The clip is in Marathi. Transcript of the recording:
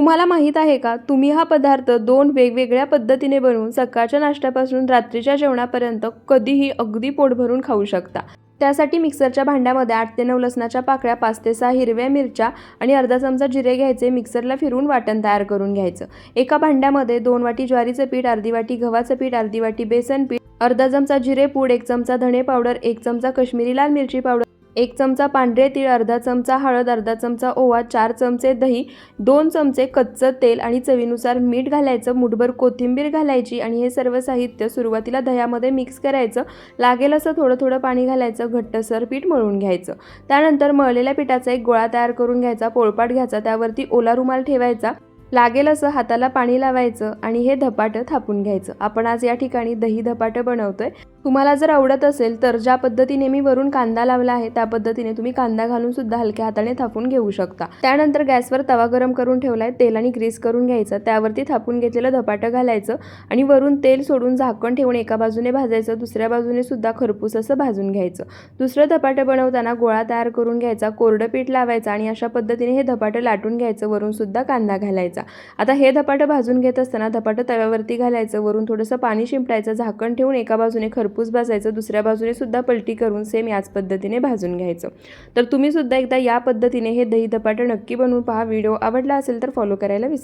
तुम्हाला माहीत आहे का? तुम्ही हा पदार्थ दोन वेगवेगळ्या पद्धतीने बनवून सकाळच्या नाश्त्यापासून रात्रीच्या जेवणापर्यंत कधीही अगदी पोट भरून खाऊ शकता. त्यासाठी मिक्सरच्या भांड्यामध्ये आठ ते नऊ लसणाच्या पाकळ्या पाच ते सहा हिरव्या मिरच्या आणि अर्धा चमचा जिरे घ्यायचे मिक्सरला फिरून वाटण तयार करून घ्यायचं. एका भांड्यामध्ये दोन वाटी ज्वारीचं पीठ अर्धी वाटी गव्हाचं पीठ अर्धी वाटी बेसन पीठ अर्धा चमचा जिरे पूड एक चमचा धणे पावडर एक चमचा कश्मीरी लाल मिरची पावडर एक चमचा पांढरे तीळ अर्धा चमचा हळद अर्धा चमचा ओवा चार चमचे दही दोन चमचे कच्चं तेल आणि चवीनुसार मीठ घालायचं मुठभर कोथिंबीर घालायची आणि हे सर्व साहित्य सुरुवातीला दह्यामध्ये मिक्स करायचं. लागेल असं थोडं थोडं पाणी घालायचं घट्टसर पीठ मळून घ्यायचं. त्यानंतर मळलेल्या पिठाचा एक गोळा तयार करून घ्यायचा पोळपाट घ्यायचा त्यावरती ओला रुमाल ठेवायचा. लागेल असं हाताला पाणी लावायचं आणि हे धपाटं थापून घ्यायचं. आपण आज या ठिकाणी दही धपाटं बनवतोय. तुम्हाला जर आवडत असेल तर ज्या पद्धतीने मी वरून कांदा लावला आहे त्या पद्धतीने तुम्ही कांदा घालून सुद्धा हलक्या हाताने थापून घेऊ शकता. त्यानंतर गॅसवर तवा गरम करून ठेवलाय तेल आणि ग्रीस करून घ्यायचं. त्यावरती थापून घेतलेलं धपाटं घालायचं आणि वरून तेल सोडून झाकण ठेवून एका बाजूने भाजायचं दुसऱ्या बाजूने सुद्धा खरपूस असं भाजून घ्यायचं. दुसरं धपाटं बनवताना गोळा तयार करून घ्यायचा कोरडं पीठ लावायचं आणि अशा पद्धतीने हे धपाटं लाटून घ्यायचं वरून सुद्धा कांदा घालायचा आता हे धपाटं भाजून घेत असताना धपाटं तव्यावरती घालायचं वरून थोडंसं पाणी शिंपडायचं झाकण ठेवून एका बाजूने खरपूस भाजायचं दुसऱ्या बाजूने सुद्धा पलटी करून सेम याच पद्धतीने भाजून घ्यायचं. तर तुम्ही सुद्धा एकदा या पद्धतीने हे दही धपाटं नक्की बनवून पहा. व्हिडिओ आवडला असेल तर फॉलो करायला विसर